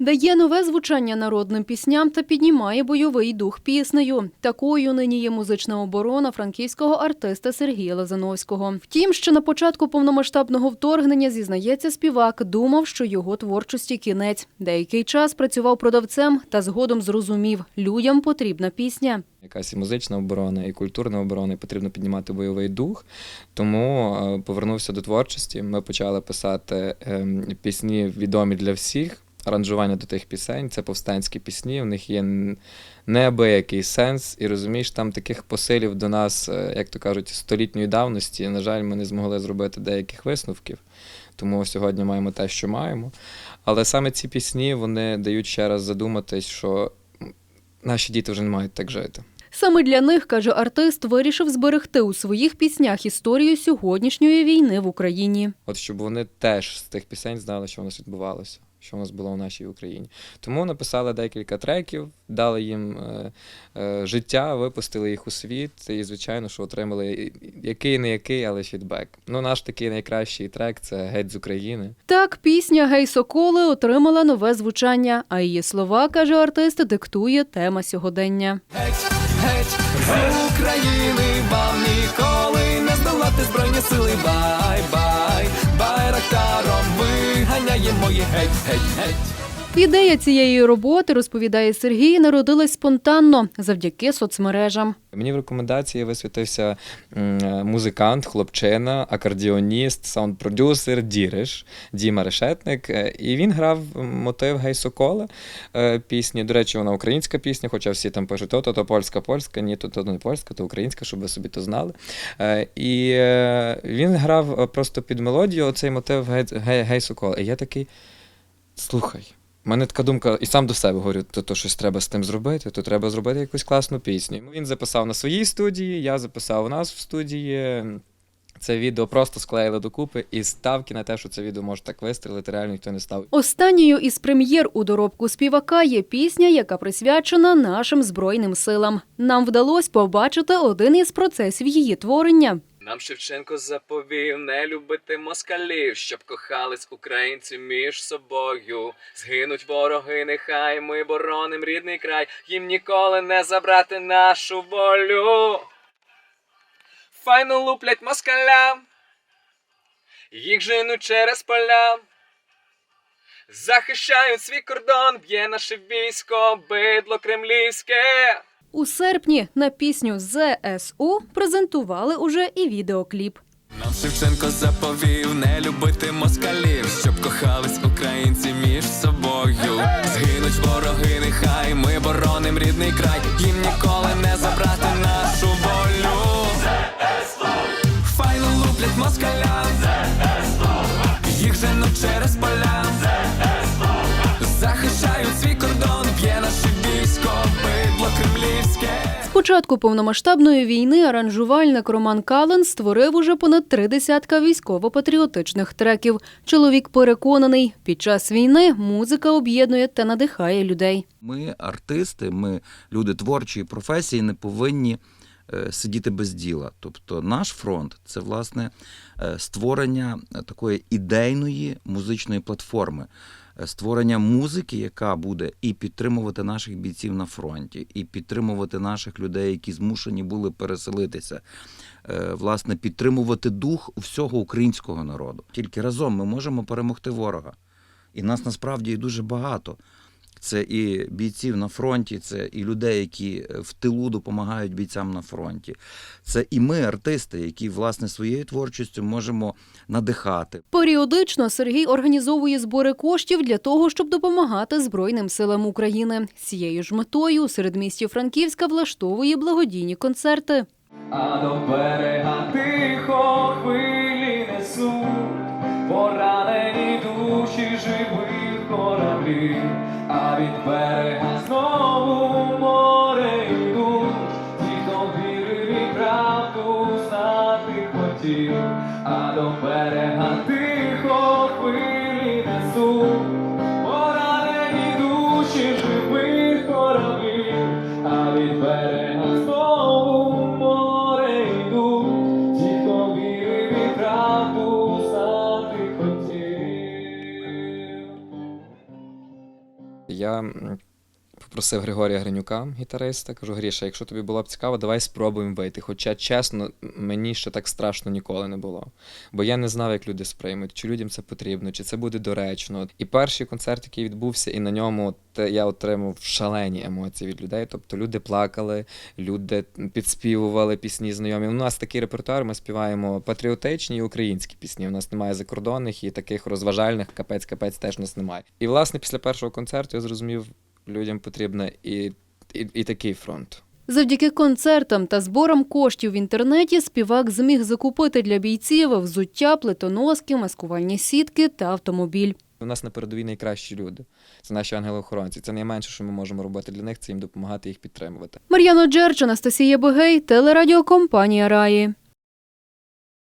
Дає нове звучання народним пісням та піднімає бойовий дух піснею. Такою нині є музична оборона франківського артиста Сергія Лазановського. Втім, що на початку повномасштабного вторгнення зізнається співак, думав, що його творчості кінець. Деякий час працював продавцем та згодом зрозумів, людям потрібна пісня. Якась і музична оборона, і культурна оборона, і потрібно піднімати бойовий дух. Тому е, повернувся до творчості. Ми почали писати ем, пісні відомі для всіх. Аранжування до тих пісень це повстанські пісні. В них є неабиякий сенс, і розумієш, там таких посилів до нас, е, як то кажуть, столітньої давності. На жаль, ми не змогли зробити деяких висновків. Тому сьогодні маємо те, що маємо. Але саме ці пісні вони дають ще раз задуматись, що наші діти вже не мають так жити. Саме для них, каже артист, вирішив зберегти у своїх піснях історію сьогоднішньої війни в Україні. От щоб вони теж з тих пісень знали, що у нас відбувалося, що у нас було в нашій Україні. Тому написали декілька треків, дали їм е, е, життя, випустили їх у світ, і, звичайно, що отримали який не який, але фідбек. Ну, наш такий найкращий трек це геть з України. Так, пісня Гей Соколи отримала нове звучання, а її слова, каже артист, диктує тема сьогодення. Геть, геть, з України вам ніколи не збройні сили. Бай, бай, байрактаром виганяємо їх геть, геть, геть. Ідея цієї роботи, розповідає Сергій, народилась спонтанно завдяки соцмережам. Мені в рекомендації висвітився е, музикант, хлопчина, акордіоніст, саунд-продюсер Діриш Діма Решетник. Е, І він грав мотив Гей Сокола е, пісні. До речі, вона українська пісня, хоча всі там пишуть, то, то, то польська, польська, ні, то, то не польська, то українська, щоб ви собі то знали. І він грав просто під мелодію оцей мотив Гей Сокола. І я такий, слухай. Мене така думка, і сам до себе говорю, то, то щось треба з тим зробити, то треба зробити якусь класну пісню. Він записав на своїй студії, я записав у нас в студії. Це відео просто склеїли докупи, і ставки на те, що це відео може так вистрілити, реально ніхто не став. Останньою із прем'єр у доробку співака є пісня, яка присвячена нашим збройним силам. Нам вдалося побачити один із процесів її творення. Нам Шевченко заповів не любити москалів, щоб кохались українці між собою. Згинуть вороги, нехай ми бороним рідний край, їм ніколи не забрати нашу волю. Файно луплять москалям, їх женуть через поля. Захищають свій кордон, б'є наше військо, бидло кремлівське. У серпні на пісню ЗСУ презентували уже і відеокліп. Нам Шевченко заповів не любити москалів, щоб кохались українці між собою. Згинуть вороги, нехай ми бороним рідний край, їм ніколи не забрати нашу волю. Файно луплять москалям, їх женуть через поля. Початку повномасштабної війни аранжувальник Роман Кален створив уже понад три десятка військово-патріотичних треків. Чоловік переконаний, під час війни музика об'єднує та надихає людей. Ми, артисти, ми люди творчої професії, не повинні е, сидіти без діла. Тобто наш фронт це власне е, створення такої ідейної музичної платформи. Е, Створення музики, яка буде і підтримувати наших бійців на фронті, і підтримувати наших людей, які змушені були переселитися, е, власне, підтримувати дух всього українського народу. Тільки разом ми можемо перемогти ворога. І нас насправді дуже багато. Це і бійців на фронті, це і людей, які е, в тилу допомагають бійцям на фронті. Це і ми, артисти, які власне своєю творчістю можемо надихати. Періодично Сергій організовує збори коштів для того, щоб допомагати Збройним силам України. З цією ж метою у середмісті Франківська влаштовує благодійні концерти. А до берега тихо хвилі несуть, поранені душі живих кораблів, а від берега знову море йдуть, ті, хто вірив і правду знати хотів, а до берега тихо Я попросив Григорія Гринюка, гітариста, кажу: Гріша, якщо тобі було б цікаво, давай спробуємо вийти. Хоча, чесно, мені ще так страшно ніколи не було. Бо я не знав, як люди сприймуть, чи людям це потрібно, чи це буде доречно. І перший концерт, який відбувся, і на ньому те- я отримав шалені емоції від людей. Тобто люди плакали, люди підспівували пісні знайомі. У нас такий репертуар, ми співаємо патріотичні і українські пісні. У нас немає закордонних і таких розважальних капець-капець теж у нас немає. І власне після першого концерту я зрозумів, людям потрібен і, і, і такий фронт. Завдяки концертам та зборам коштів в інтернеті співак зміг закупити для бійців взуття, плитоноски, маскувальні сітки та автомобіль. У нас на передовій найкращі люди. Це наші ангели-охоронці. Це найменше, що ми можемо робити для них, це їм допомагати їх підтримувати. Мар'яна Джерч, Анастасія Бегей, телерадіокомпанія Раї.